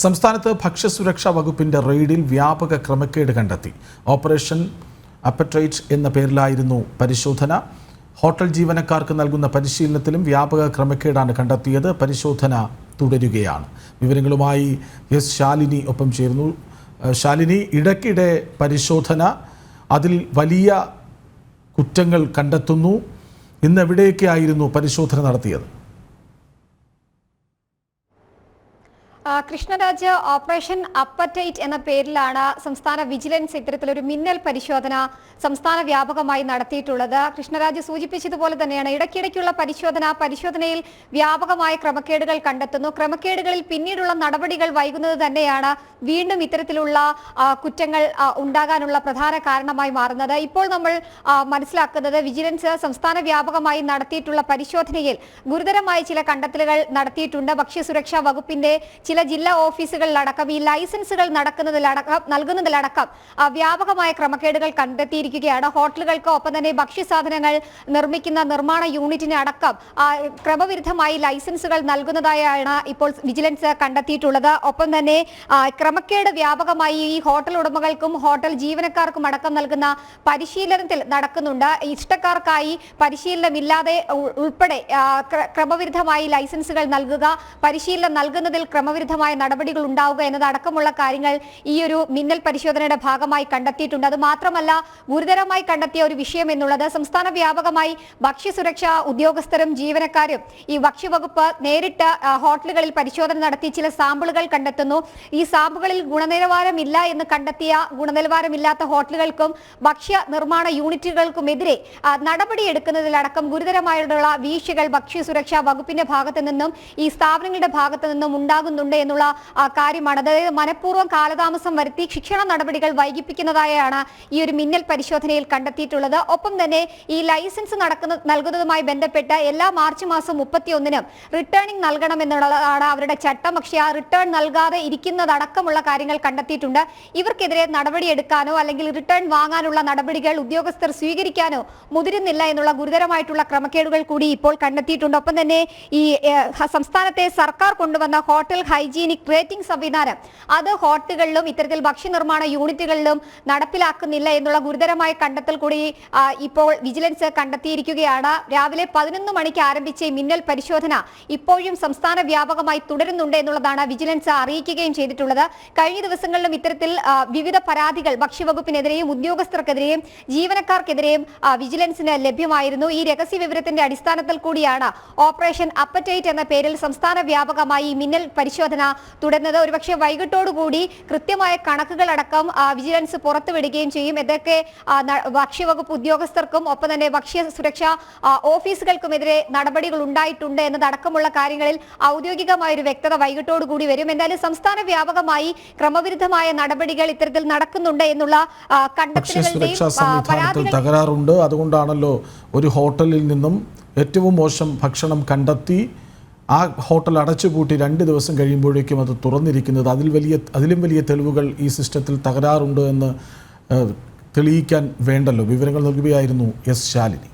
സംസ്ഥാനത്ത് ഭക്ഷ്യസുരക്ഷാ വകുപ്പിന്റെ റെയ്ഡിൽ വ്യാപക ക്രമക്കേട് കണ്ടെത്തി. ഓപ്പറേഷൻ അപ്പറ്റൈറ്റ് എന്ന പേരിലായിരുന്നു പരിശോധന. ഹോട്ടൽ ജീവനക്കാർക്ക് നൽകുന്ന പരിശീലനത്തിലും വ്യാപക ക്രമക്കേടാണ് കണ്ടെത്തിയത്. പരിശോധന തുടരുകയാണ്. വിവരങ്ങളുമായി എസ് ശാലിനി ഒപ്പം ചേരുന്നു. ശാലിനി ഇടയ്ക്കിടെ പരിശോധന. അതിൽ വലിയ കുറ്റങ്ങൾ കണ്ടെത്തുന്നു. ഇന്ന് പരിശോധന നടത്തിയത്? കൃഷ്ണരാജ് ഓപ്പറേഷൻ അപ്പറ്റൈറ്റ് എന്ന പേരിലാണ് സംസ്ഥാന വിജിലൻസ് ഇത്തരത്തിലൊരു മിന്നൽ പരിശോധന സംസ്ഥാന വ്യാപകമായി നടത്തിയിട്ടുള്ളത്. കൃഷ്ണരാജ് സൂചിപ്പിച്ചതുപോലെ തന്നെയാണ് ഇടയ്ക്കിടയ്ക്കുള്ള പരിശോധന പരിശോധനയിൽ വ്യാപകമായ ക്രമക്കേടുകൾ കണ്ടെത്തുന്നു. ക്രമക്കേടുകളിൽ പിന്നീടുള്ള നടപടികൾ വൈകുന്നത് തന്നെയാണ് വീണ്ടും ഇത്തരത്തിലുള്ള കുറ്റങ്ങൾ ഉണ്ടാകാനുള്ള പ്രധാന കാരണമായി മാറുന്നത്. ഇപ്പോൾ നമ്മൾ മനസ്സിലാക്കുന്നത് വിജിലൻസ് സംസ്ഥാന വ്യാപകമായി നടത്തിയിട്ടുള്ള പരിശോധനയിൽ ഗുരുതരമായ ചില കണ്ടെത്തലുകൾ നടത്തിയിട്ടുണ്ട്. ഭക്ഷ്യസുരക്ഷാ വകുപ്പിന്റെ ചില ജില്ലാ ഓഫീസുകളിലടക്കം ഈ ലൈസൻസുകൾ നടക്കുന്നതിലടക്കം നൽകുന്നതിലടക്കം വ്യാപകമായ ക്രമക്കേടുകൾ കണ്ടെത്തിയിരിക്കുകയാണ്. ഹോട്ടലുകൾക്ക് ഒപ്പം തന്നെ ഭക്ഷ്യസാധനങ്ങൾ നിർമ്മിക്കുന്ന നിർമ്മാണ യൂണിറ്റിന് അടക്കം ക്രമവിരുദ്ധമായി ലൈസൻസുകൾ നൽകുന്നതായാണ് ഇപ്പോൾ വിജിലൻസ് കണ്ടെത്തിയിട്ടുള്ളത്. ഒപ്പം തന്നെ ക്രമക്കേട് വ്യാപകമായി ഈ ഹോട്ടൽ ഉടമകൾക്കും ഹോട്ടൽ ജീവനക്കാർക്കും അടക്കം നൽകുന്ന പരിശീലനത്തിൽ നടക്കുന്നുണ്ട്. ഇഷ്ടക്കാർക്കായി പരിശീലനമില്ലാതെ ഉൾപ്പെടെ ക്രമവിരുദ്ധമായി ലൈസൻസുകൾ നൽകുക പരിശീലനം നൽകുന്നതിൽ ക്രമവിരുദ്ധമായ നടപടികൾ ഉണ്ടാവുക എന്നതടക്കമുള്ള കാര്യങ്ങൾ ഈ ഒരു മിന്നൽ പരിശോധനയുടെ ഭാഗമായി കണ്ടെത്തിയിട്ടുണ്ട്. അത് മാത്രമല്ല ഗുരുതരമായി കണ്ടെത്തിയ ഒരു വിഷയം എന്നുള്ളത് സംസ്ഥാന വ്യാപകമായി ഭക്ഷ്യസുരക്ഷാ ഉദ്യോഗസ്ഥരും ജീവനക്കാരും ഈ ഭക്ഷ്യവകുപ്പ് നേരിട്ട് ഹോട്ടലുകളിൽ പരിശോധന നടത്തി ചില സാമ്പിളുകൾ കണ്ടെത്തുന്നു. ഈ സാമ്പിളുകളിൽ ഗുണനിലവാരമില്ല എന്ന് കണ്ടെത്തിയ ഗുണനിലവാരമില്ലാത്ത ഹോട്ടലുകൾക്കും ഭക്ഷ്യ നിർമ്മാണ യൂണിറ്റുകൾക്കുമെതിരെ നടപടിയെടുക്കുന്നതിലടക്കം ഗുരുതരമായിട്ടുള്ള വീഴ്ചകൾ ഭക്ഷ്യസുരക്ഷാ വകുപ്പിന്റെ ഭാഗത്തു നിന്നും ഈ സ്ഥാപനങ്ങളുടെ ഭാഗത്തു നിന്നും ഉണ്ടാകുന്നുണ്ട്. എന്നുള്ള ആ, കാര്യമാണ്. അതായത് മനഃപൂർവം കാലതാമസം വരുത്തി ശിക്ഷണ നടപടികൾ വൈകിപ്പിക്കുന്നതായാണ് ഈ ഒരു മിന്നൽ പരിശോധനയിൽ കണ്ടെത്തിയിട്ടുള്ളത്. ഒപ്പം തന്നെ ഈ ലൈസൻസ് നടക്കുന്ന നൽകുന്നതുമായി ബന്ധപ്പെട്ട് എല്ലാ മാർച്ച് മാസം മുപ്പത്തിയൊന്നിനും റിട്ടേണിംഗ് നൽകണം എന്നുള്ളതാണ് അവരുടെ ചട്ടം. പക്ഷേ ആ റിട്ടേൺ നൽകാതെ ഇരിക്കുന്നതടക്കമുള്ള കാര്യങ്ങൾ കണ്ടെത്തിയിട്ടുണ്ട്. ഇവർക്കെതിരെ നടപടിയെടുക്കാനോ അല്ലെങ്കിൽ റിട്ടേൺ വാങ്ങാനുള്ള നടപടികൾ ഉദ്യോഗസ്ഥർ സ്വീകരിക്കാനോ മുതിരുന്നില്ല എന്നുള്ള ഗുരുതരമായിട്ടുള്ള ക്രമക്കേടുകൾ കൂടി ഇപ്പോൾ കണ്ടെത്തിയിട്ടുണ്ട്. ഒപ്പം തന്നെ ഈ സംസ്ഥാനത്തെ സർക്കാർ കൊണ്ടുവന്ന ഹോട്ടൽ ഹൈജീനിക് റേറ്റിംഗ് സംവിധാനം. അത് ഹോട്ടലുകളിലും ഇത്തരത്തിൽ ഭക്ഷ്യനിർമ്മാണ യൂണിറ്റുകളിലും നടപ്പിലാക്കുന്നില്ല എന്നുള്ള ഗുരുതരമായ കണ്ടെത്തൽ കൂടി ഇപ്പോൾ വിജിലൻസ് കണ്ടെത്തിയിരിക്കുകയാണ്. രാവിലെ പതിനൊന്ന് മണിക്ക് ആരംഭിച്ച മിന്നൽ പരിശോധന ഇപ്പോഴും സംസ്ഥാന വ്യാപകമായി തുടരുന്നുണ്ട് എന്നുള്ളതാണ് വിജിലൻസ് അറിയിക്കുകയും ചെയ്തിട്ടുള്ളത്. കഴിഞ്ഞ ദിവസങ്ങളിലും ഇത്തരത്തിൽ വിവിധ പരാതികൾ ഭക്ഷ്യവകുപ്പിനെതിരെയും ഉദ്യോഗസ്ഥർക്കെതിരെയും ജീവനക്കാർക്കെതിരെയും വിജിലൻസിന് ലഭ്യമായിരുന്നു. ഈ രഹസ്യ വിവരത്തിന്റെ അടിസ്ഥാനത്തിൽ കൂടിയാണ് ഓപ്പറേഷൻ അപ്പറ്റൈറ്റ് എന്ന പേരിൽ സംസ്ഥാന വ്യാപകമായി മിന്നൽ പരിശോധന തുടരുന്നത്. ഒരുപക്ഷെ വൈകിട്ടോടുകൂടി കൃത്യമായ കണക്കുകളടക്കം അടക്കം വിജിലൻസ് പുറത്തുവിടുകയും ചെയ്യും. ഇതൊക്കെ ഭക്ഷ്യവകുപ്പ് ഉദ്യോഗസ്ഥർക്കും ഒപ്പം തന്നെ ഭക്ഷ്യ സുരക്ഷാ ഓഫീസുകൾക്കുമെതിരെ നടപടികൾ ഉണ്ടായിട്ടുണ്ട് എന്നതടക്കമുള്ള കാര്യങ്ങളിൽ ഔദ്യോഗികമായ ഒരു വ്യക്തത വൈകിട്ടോടുകൂടി വരും. എന്തായാലും സംസ്ഥാന വ്യാപകമായി ക്രമവിരുദ്ധമായ നടപടികൾ ഇത്തരത്തിൽ നടക്കുന്നുണ്ട് എന്നുള്ള കണ്ടെത്തലുകളുടെയും തകരാറുണ്ട്. അതുകൊണ്ടാണല്ലോ ഒരു ഹോട്ടലിൽ നിന്നും ഏറ്റവും മോശം ഭക്ഷണം കണ്ടെത്തി ആ ഹോട്ടൽ അടച്ചുപൂട്ടി രണ്ട് ദിവസം കഴിയുമ്പോഴേക്കും അത് തുറന്നിരിക്കുന്നത്. അതിൽ വലിയ അതിലും വലിയ തെളിവുകൾ ഈ സിസ്റ്റത്തിൽ തകരാറുണ്ട് എന്ന് തെളിയിക്കാൻ വേണ്ടല്ലോ. വിവരങ്ങൾ നൽകുകയായിരുന്നു എസ് ശാലിനി.